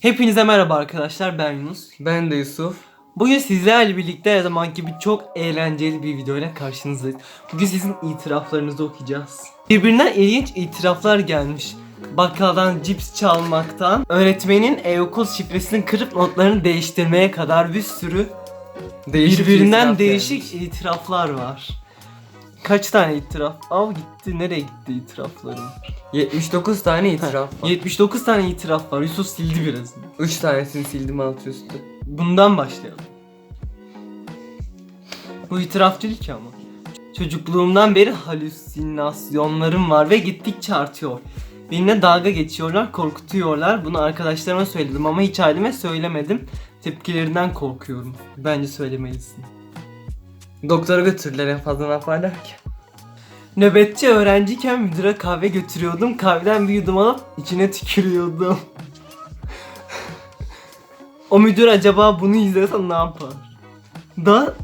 Hepinize merhaba arkadaşlar ben Yunus. Ben de Yusuf. Bugün sizlerle birlikte her zamanki gibi çok eğlenceli bir videoyla karşınızdayız. Bugün sizin itiraflarınızı okuyacağız. Birbirinden ilginç itiraflar gelmiş. Bakkaldan cips çalmaktan, öğretmenin e-okul şifresini kırıp notlarını değiştirmeye kadar bir sürü Değişik birbirinden itiraf değişik gelmiş. itiraflar var. Kaç tane itiraf? Av gitti. Nereye gitti itiraflarım? 79 tane itiraf var. 79 tane itiraf var. Yusuf sildi birazını. 3 tanesini sildim alt üstü. Bundan başlayalım. Bu itiraf değil ki ama. Çocukluğumdan beri halüsinasyonlarım var ve gittikçe artıyor. Benimle dalga geçiyorlar, korkutuyorlar. Bunu arkadaşlarıma söyledim ama hiç aileme söylemedim. Tepkilerinden korkuyorum. Bence söylemelisin. Doktora götürdüler en fazla ne yaparlar ki? Nöbetçi öğrenciyken müdüre kahve götürüyordum. Kahveden bir yudum alıp içine tükürüyordum. o müdür acaba bunu izlese ne yapar? Da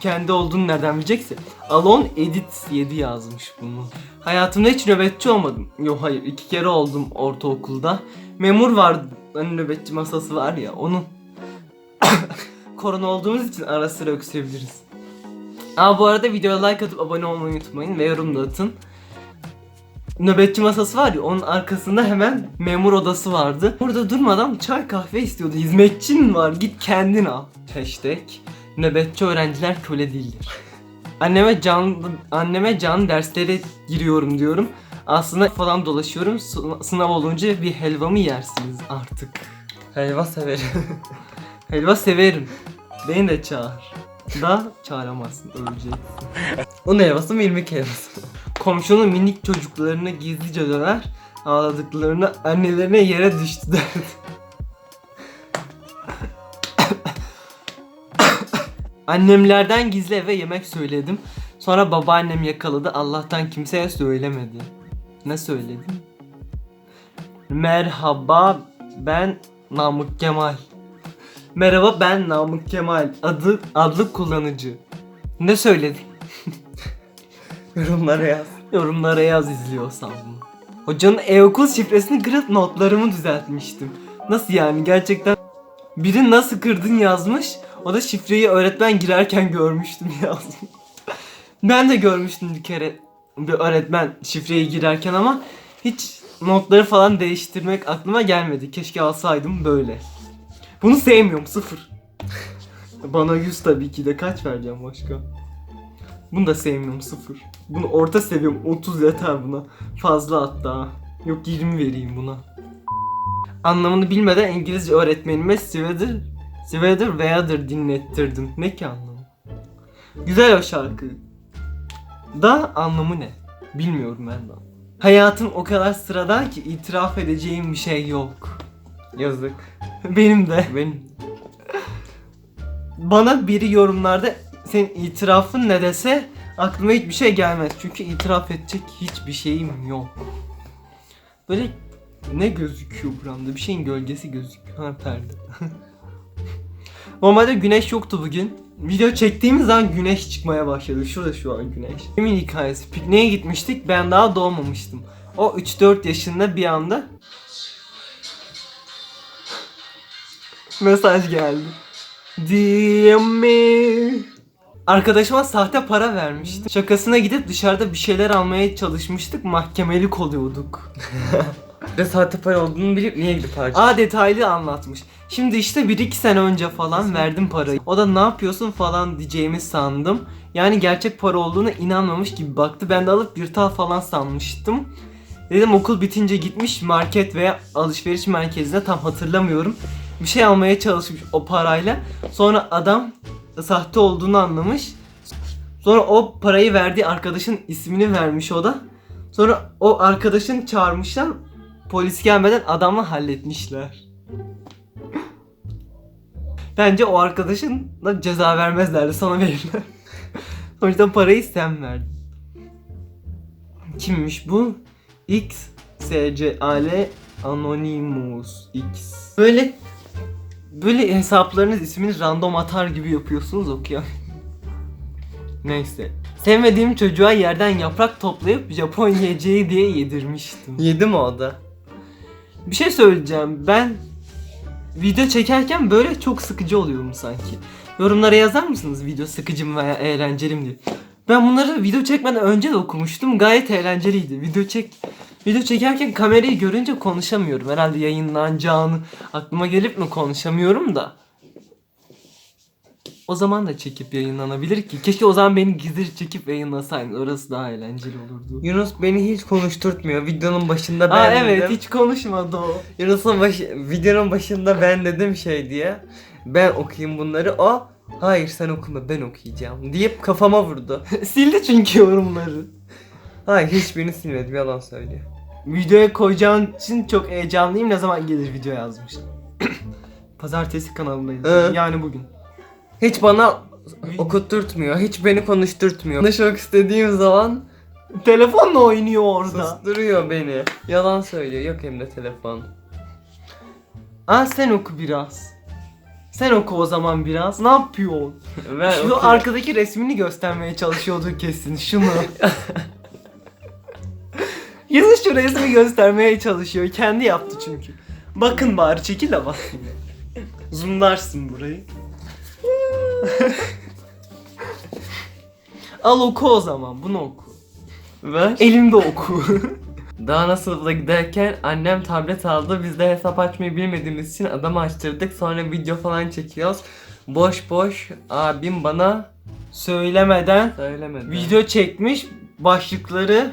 kendi olduğunu nereden bilecekse. Alon Edit 7 yazmış bunu. Hayatımda hiç nöbetçi olmadım. Yok hayır iki kere oldum ortaokulda. Memur vardı. Hani nöbetçi masası var ya onun. Korona olduğumuz için ara sıra öksürebiliriz. Aa bu arada videoya like atıp abone olmayı unutmayın ve yorum da atın. Nöbetçi masası var ya onun arkasında hemen memur odası vardı. Burada durmadan çay kahve istiyordu. Hizmetçin var git kendin al. Hashtag nöbetçi öğrenciler köle değildir. Anneme can anneme can derslere giriyorum diyorum. Aslında falan dolaşıyorum. Sı- Sınav olunca bir helvamı yersiniz artık. Helva severim. Helva severim. Beni de çağır. Da çağıramazsın öleceksin. Un helvası mı irmik helvası mı? Komşunun minik çocuklarına gizlice döner. Ağladıklarını annelerine yere düştü derdi. Annemlerden gizli eve yemek söyledim. Sonra babaannem yakaladı. Allah'tan kimseye söylemedi. Ne söyledin? Merhaba ben Namık Kemal. Merhaba ben Namık Kemal. Adı adlı kullanıcı. Ne söyledin? Yorumlara yaz. Yorumlara yaz izliyorsan bunu. Hocanın e-okul şifresini kırıp notlarımı düzeltmiştim. Nasıl yani gerçekten biri nasıl kırdın yazmış. O da şifreyi öğretmen girerken görmüştüm yazmış. ben de görmüştüm bir kere bir öğretmen şifreyi girerken ama hiç notları falan değiştirmek aklıma gelmedi. Keşke alsaydım böyle. Bunu sevmiyorum sıfır. Bana 100 tabii ki de kaç vereceğim başka? Bunu da sevmiyorum sıfır. Bunu orta seviyorum 30 yeter buna. Fazla hatta. Yok 20 vereyim buna. Anlamını bilmeden İngilizce öğretmenime Sweater, Sweater Weather dinlettirdim. Ne ki anlamı? Güzel o şarkı. Da anlamı ne? Bilmiyorum ben de. Hayatım o kadar sıradan ki itiraf edeceğim bir şey yok. Yazık. Benim de. Benim. Bana biri yorumlarda senin itirafın ne dese aklıma hiçbir şey gelmez. Çünkü itiraf edecek hiçbir şeyim yok. Böyle ne gözüküyor buramda? Bir şeyin gölgesi gözüküyor. Ha perde. Normalde güneş yoktu bugün. Video çektiğimiz zaman güneş çıkmaya başladı. Şurada şu an güneş. Kimin hikayesi? Pikniğe gitmiştik. Ben daha doğmamıştım. O 3-4 yaşında bir anda mesaj geldi. Dear me. Arkadaşıma sahte para vermiştim. Şakasına gidip dışarıda bir şeyler almaya çalışmıştık. Mahkemelik oluyorduk. De sahte para olduğunu bilip niye gidip harcadın? Aa detaylı anlatmış. Şimdi işte 1-2 sene önce falan verdim parayı. O da ne yapıyorsun falan diyeceğimi sandım. Yani gerçek para olduğuna inanmamış gibi baktı. Ben de alıp bir tal falan sanmıştım. Dedim okul bitince gitmiş market veya alışveriş merkezine tam hatırlamıyorum. Bir şey almaya çalışmış o parayla. Sonra adam sahte olduğunu anlamış. Sonra o parayı verdiği arkadaşın ismini vermiş o da. Sonra o arkadaşın çağırmışlar. Polis gelmeden adamla halletmişler. Bence o arkadaşın da ceza vermezlerdi sana verirler. yüzden parayı sen verdin. Kimmiş bu? X SCAL Anonymous X. Böyle böyle hesaplarınız ismini random atar gibi yapıyorsunuz okuyan. Neyse. Sevmediğim çocuğa yerden yaprak toplayıp Japon yiyeceği diye yedirmiştim. Yedi mi o da? Bir şey söyleyeceğim. Ben video çekerken böyle çok sıkıcı oluyorum sanki. Yorumlara yazar mısınız video sıkıcı mı veya eğlenceli mi diye. Ben bunları video çekmeden önce de okumuştum. Gayet eğlenceliydi. Video çek video çekerken kamerayı görünce konuşamıyorum. Herhalde yayınlanacağını aklıma gelip mi konuşamıyorum da. O zaman da çekip yayınlanabilir ki. Keşke o zaman beni gizli çekip yayınlasaydın. Orası daha eğlenceli olurdu. Yunus beni hiç konuşturtmuyor. Videonun başında ben Aa dedim. evet hiç konuşmadı o. Yunus'un başı, videonun başında ben dedim şey diye. Ben okuyayım bunları. O hayır sen okuma ben okuyacağım deyip kafama vurdu. Sildi çünkü yorumları. Hayır hiçbirini silmedim yalan söylüyor. Videoya koyacağın için çok heyecanlıyım. Ne zaman gelir video yazmış. Pazartesi kanalındayız. Ee? Yani bugün. Hiç bana okutturtmuyor. Hiç beni konuşturtmuyor. Konuşmak istediğim zaman Telefonla oynuyor orada. susturuyor beni. Yalan söylüyor. Yok hem de telefon. Aa sen oku biraz. Sen oku o zaman biraz. Ne yapıyorsun? Ben Şu okuyayım. arkadaki resmini göstermeye çalışıyordu kesin. Şunu. Yazın şu resmi göstermeye çalışıyor. Kendi yaptı çünkü. Bakın bari çekil de bak. Zoomlarsın burayı. Al oku o zaman. Bunu oku. Ver. Elimde oku. Daha nasıl giderken annem tablet aldı. Biz de hesap açmayı bilmediğimiz için adamı açtırdık. Sonra video falan çekiyoruz. Boş boş abim bana Söylemeden söylemedi. video çekmiş. Başlıkları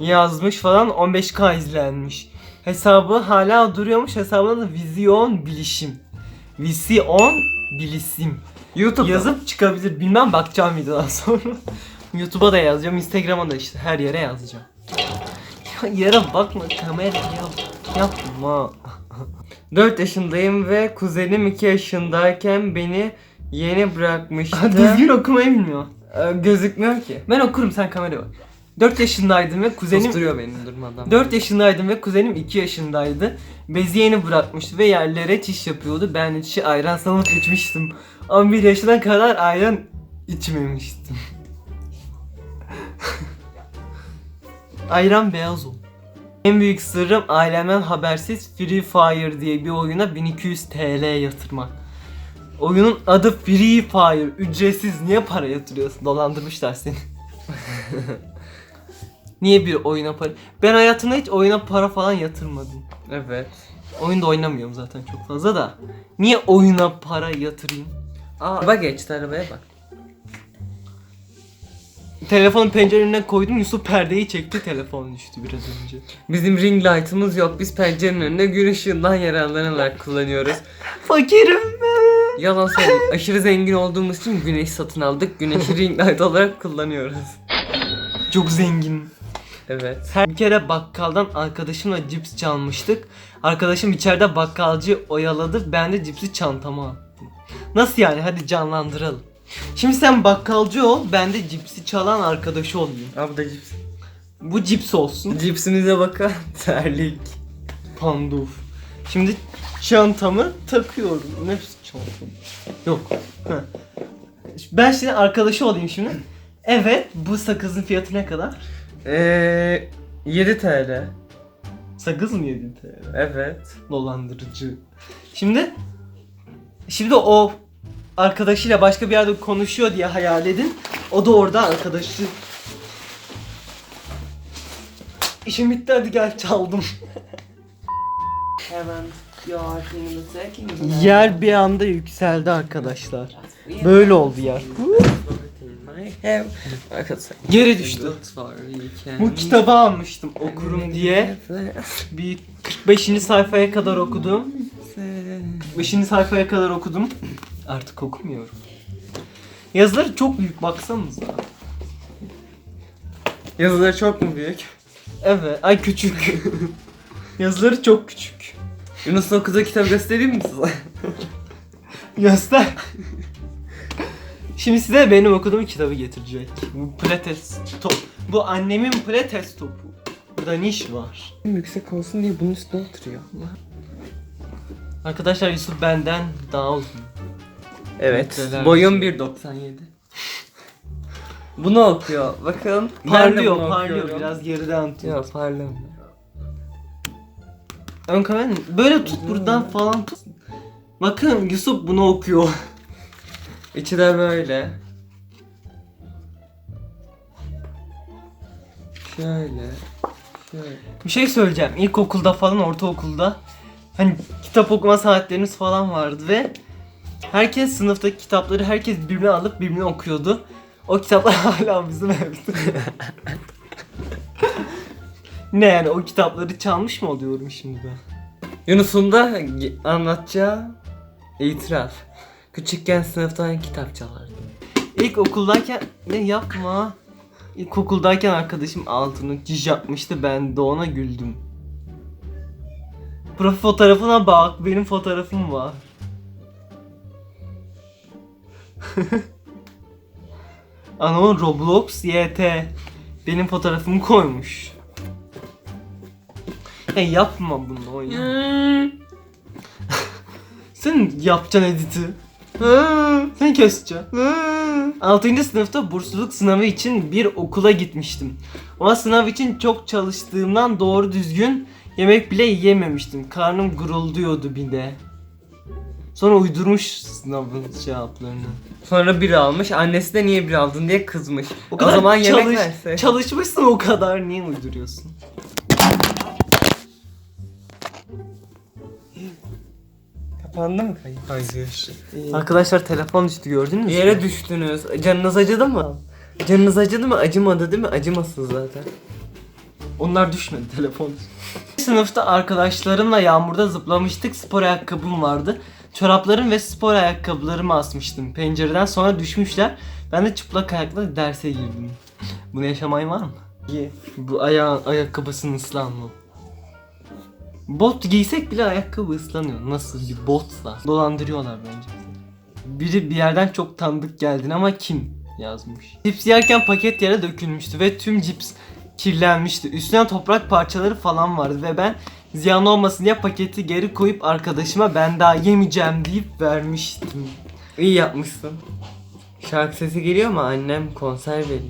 yazmış falan 15k izlenmiş. Hesabı hala duruyormuş. Hesabında da vizyon bilişim. Vizyon bilişim. YouTube'da Yazıp çıkabilir. Bilmem bakacağım videodan sonra. YouTube'a da yazacağım. Instagram'a da işte her yere yazacağım. Ya yere bakma kamera yap. Yapma. 4 yaşındayım ve kuzenim 2 yaşındayken beni yeni bırakmıştı. Düzgün okumayı bilmiyor. Ee, Gözükmüyor ki. Ben okurum sen kameraya bak. 4 yaşındaydım ve kuzenim Kuzenim beni durmadan. 4 yaşındaydım ve kuzenim 2 yaşındaydı. Bezi yeni bırakmıştı ve yerlere çiş yapıyordu. Ben çişi ayran sanıp içmiştim. 11 yaşına kadar ayran içmemiştim. ayran beyaz ol. En büyük sırrım ailemden habersiz Free Fire diye bir oyuna 1200 TL yatırmak. Oyunun adı Free Fire. Ücretsiz. Niye para yatırıyorsun? Dolandırmışlar seni. Niye bir oyuna para... Ben hayatımda hiç oyuna para falan yatırmadım. Evet. Oyunda oynamıyorum zaten çok fazla da. Niye oyuna para yatırayım? Aa, bak geçti arabaya bak. Telefonu pencerenin koydum Yusuf perdeyi çekti telefon düştü biraz önce. Bizim ring light'ımız yok. Biz pencerenin önünde gün ışığından yararlanarak kullanıyoruz. Fakirim ben. Yalan söyleyeyim. Aşırı zengin olduğumuz için güneş satın aldık. Güneşi ring light olarak kullanıyoruz. Çok zengin. Evet. Her bir kere bakkaldan arkadaşımla cips çalmıştık. Arkadaşım içeride bakkalcı oyaladı. Ben de cipsi çantama attım. Nasıl yani? Hadi canlandıralım. Şimdi sen bakkalcı ol, ben de cipsi çalan arkadaşı olayım. Abi da cips. Bu cips olsun. Cipsimize bakın. Terlik. Panduf. Şimdi çantamı takıyorum. Ne çantam? Yok. Heh. Ben şimdi arkadaşı olayım şimdi. Evet, bu sakızın fiyatı ne kadar? Eee 7 TL. Sakız mı 7 TL? Evet. Dolandırıcı. Şimdi şimdi o arkadaşıyla başka bir yerde konuşuyor diye hayal edin. O da orada arkadaşı. İşim bitti hadi gel çaldım. Hemen. Yer bir anda yükseldi arkadaşlar. Böyle oldu yer. Geri düştü. Bu kitabı almıştım okurum diye. Bir 45. sayfaya kadar okudum. 5. sayfaya kadar okudum. Artık okumuyorum. Yazıları çok büyük baksanıza. Yazıları çok mu büyük? Evet, ay küçük. Yazıları çok küçük. Yunus'un okuduğu kitabı göstereyim mi size? Göster. Şimdi size benim okuduğum kitabı getirecek. Bu pilates top. Bu annemin pilates topu. Burada niş var. Yüksek olsun diye bunun üstüne oturuyor. Arkadaşlar Yusuf benden daha uzun. Evet. Metreler Boyum bir 1.97. Bunu okuyor. Bakın. ben de Parlıyor, bunu parlıyor. okuyorum. Biraz geriden tut. Ya parlamıyor. Ön kamera böyle tut buradan falan tut. Bakın Yusuf bunu okuyor. İçi de böyle. Şöyle. Şöyle. Bir şey söyleyeceğim. İlkokulda falan ortaokulda hani kitap okuma saatlerimiz falan vardı ve herkes sınıftaki kitapları herkes birbirine alıp birbirine okuyordu. O kitaplar hala bizim evde. ne yani o kitapları çalmış mı oluyorum şimdi ben? Yunus'un da anlatacağı itiraf. Küçükken sınıftan kitap çalardı. İlk okuldayken ne yapma. İlk okuldayken arkadaşım altını ciş yapmıştı ben de ona güldüm. Profil fotoğrafına bak benim fotoğrafım var. Ana o Roblox YT benim fotoğrafımı koymuş. Ya yapma bunu oyna. Sen yapacaksın editi. Sen keseceksin. 6. sınıfta bursluluk sınavı için bir okula gitmiştim. Ama sınav için çok çalıştığımdan doğru düzgün yemek bile yiyememiştim. Karnım gurulduyordu bir de. Sonra uydurmuş sınavın cevaplarını. Sonra bir almış. Annesi de niye bir aldın diye kızmış. O, kadar zaman yemek çalış- verse. Çalışmışsın o kadar niye uyduruyorsun? Kapandı mı? Hayır. Arkadaşlar telefon düştü gördünüz mü? Yere düştünüz. Canınız acıdı mı? Canınız acıdı mı? Acımadı değil mi? Acımasın zaten. Onlar düşmedi telefon. Sınıfta arkadaşlarımla yağmurda zıplamıştık. Spor ayakkabım vardı. Çoraplarım ve spor ayakkabılarımı asmıştım. Pencereden sonra düşmüşler. Ben de çıplak ayakla derse girdim. Bunu yaşamayın var mı? Ye. Bu ayağın ayakkabısının ıslanma. Bot giysek bile ayakkabı ıslanıyor. Nasıl bir botsa. Dolandırıyorlar bence. Biri bir yerden çok tanıdık geldin ama kim yazmış. Cips yerken paket yere dökülmüştü ve tüm cips kirlenmişti. Üstüne toprak parçaları falan vardı ve ben ziyan olmasın diye paketi geri koyup arkadaşıma ben daha yemeyeceğim deyip vermiştim. İyi yapmışsın. Şarkı sesi geliyor mu? Annem konser veriyor.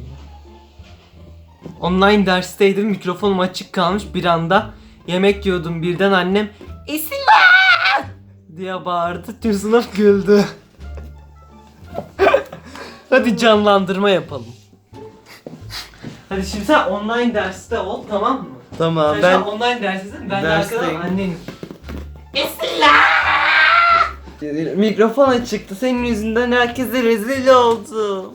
Online dersteydim mikrofonum açık kalmış bir anda yemek yiyordum birden annem İsla diye bağırdı tüm sınıf güldü. Hadi canlandırma yapalım. Hadi şimdi sen online derste ol tamam mı? Tamam Sen ben an online derstesin ben de dersteyim. arkadan annenim. mikrofon açıktı. Senin yüzünden herkese rezil oldum.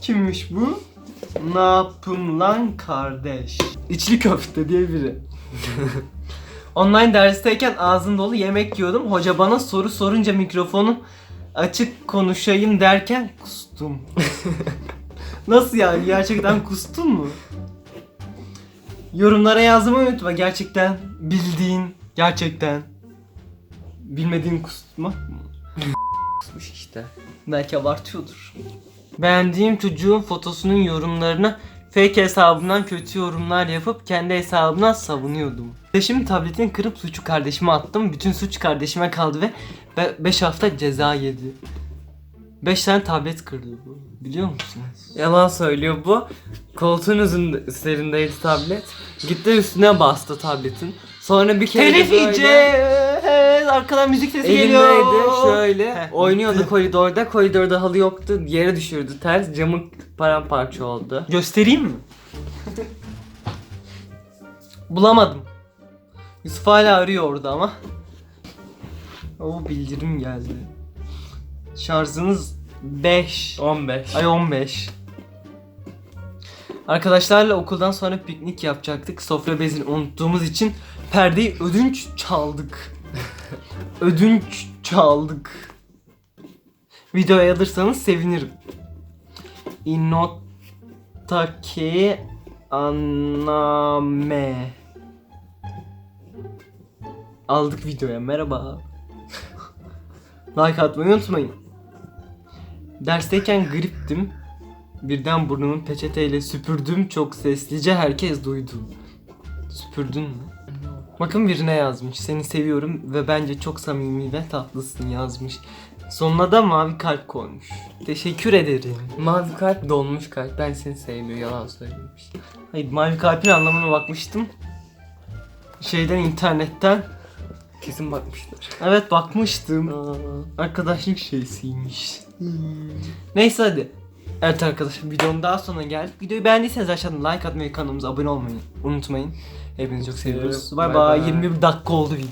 Kimmiş bu? Ne yapım lan kardeş? İçli köfte diye biri. Online dersteyken ağzım dolu yemek yiyordum. Hoca bana soru sorunca mikrofonu açık konuşayım derken kustum. Nasıl yani? Gerçekten kustun mu? Yorumlara yazmayı unutma. Gerçekten bildiğin, gerçekten bilmediğin kusmak mı? Kusmuş işte. Belki abartıyordur. Beğendiğim çocuğun fotosunun yorumlarına fake hesabından kötü yorumlar yapıp kendi hesabından savunuyordum. Kardeşimin tabletini kırıp suçu kardeşime attım. Bütün suç kardeşime kaldı ve 5 hafta ceza yedi. 5 tane tablet kırdı bu. Biliyor musunuz? Yalan söylüyor bu. Koltuğun üzerinde- üzerindeydi tablet. Gitti üstüne bastı tabletin. Sonra bir kere de Telif böyle yiyeceğiz. Arkadan müzik sesi elindeydi geliyor. şöyle Heh, oynuyordu koridorda. Koridorda halı yoktu. Yere düşürdü ters. Camı paramparça oldu. Göstereyim mi? Bulamadım. Yusuf hala arıyor orada ama. O bildirim geldi. Şarjınız 5. 15. Ay 15. Arkadaşlarla okuldan sonra piknik yapacaktık. Sofra bezini unuttuğumuz için perdeyi ödünç çaldık. ödünç çaldık. Videoya alırsanız sevinirim. Inotake aname. Aldık videoya. Merhaba. like atmayı unutmayın. Dersteyken griptim. Birden burnumu peçeteyle süpürdüm çok seslice herkes duydu. Süpürdün mü? Bakın birine yazmış. Seni seviyorum ve bence çok samimi ve tatlısın yazmış. Sonuna da mavi kalp koymuş. Teşekkür ederim. Mavi kalp dolmuş kalp. Ben seni sevmiyor. Yalan söylemiş. Hayır mavi kalbin anlamına bakmıştım. Şeyden internetten. Kesin bakmışlar. Evet bakmıştım. Aa. Arkadaşlık şeysiymiş. Neyse hadi. Evet arkadaşlar videonun daha sonuna geldik. Videoyu beğendiyseniz aşağıdan like atmayı kanalımıza abone olmayı unutmayın. Hepinizi çok seviyoruz. Bay Bay bay. bay. 21 dakika oldu video.